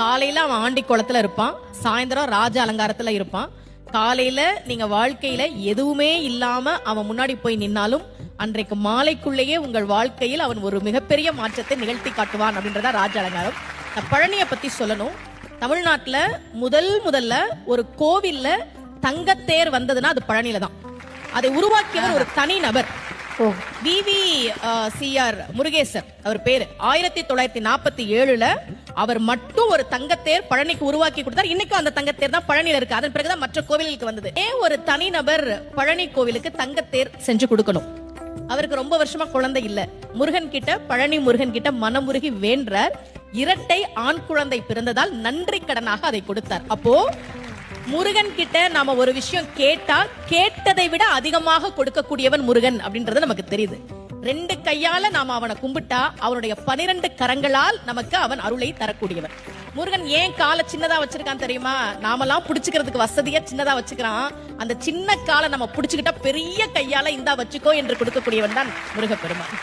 காலையில அவன் ஆண்டி குளத்துல இருப்பான் சாயந்தரம் ராஜ அலங்காரத்துல இருப்பான். காலையில நீங்க வாழ்க்கையில எதுவுமே இல்லாம அவன் முன்னாடி போய் நின்னாலும் அன்றைக்கு மாலைக்குள்ளேயே உங்கள் வாழ்க்கையில் அவன் ஒரு மிகப்பெரிய மாற்றத்தை நிகழ்த்தி காட்டுவான் அப்படின்றத ராஜ அலங்காரம். பழனியை பத்தி சொல்லணும். தமிழ்நாட்டுல முதல் முதல்ல ஒரு கோவில்ல தங்கத்தேர் வந்ததுன்னா அது பழனியில தான் அதை உருவாக்கியவர் ஒரு தனி நபர். V V C R uh, Murugesan அவர் பேரு. ஆயிரத்தி தொள்ளாயிரத்தி நாற்பத்தி ஏழுல அவர் மட்டும் ஒரு தங்கத்தேர் பழனிக்கு உருவாக்கி கொடுத்தார். இன்னைக்கும் அந்த தங்கத்தேர் தான் பழனியில இருக்கு. அதன் பிறகுதான் மற்ற கோவிலுக்கு வந்தது. ஏன் ஒரு தனிநபர் பழனி கோவிலுக்கு தங்கத்தேர் செஞ்சு கொடுக்கணும்? அவருக்கு ரொம்ப வருஷமா குழந்தை இல்ல. முருகன் கிட்ட பழனி முருகன் கிட்ட மனமுருகி வேண்டார் இரட்டை ஆண் குழந்தை பிறந்ததால் நன்றி கடனாக அதை கொடுத்தார். அப்போ முருகன் கிட்ட நாம ஒரு விஷயம் கேட்டா கேட்டதை விட அதிகமாக கொடுக்கக்கூடியவன் முருகன் அப்படின்றது நமக்கு தெரியுது. ரெண்டு கையால நாம அவனை கும்பிட்டா அவனுடைய பனிரெண்டு கரங்களால் நமக்கு அவன் அருளை தரக்கூடியவன். முருகன் ஏன் காலை சின்னதா வச்சிருக்கான் தெரியுமா? நாமெல்லாம் புடிச்சுக்கிறதுக்கு வசதியா சின்னதா வச்சுக்கிறான். அந்த சின்ன காலை நம்ம புடிச்சுக்கிட்டா பெரிய கையால இந்தா வச்சுக்கோ என்று கொடுக்கக்கூடியவன் தான் முருகப்பெருமான்.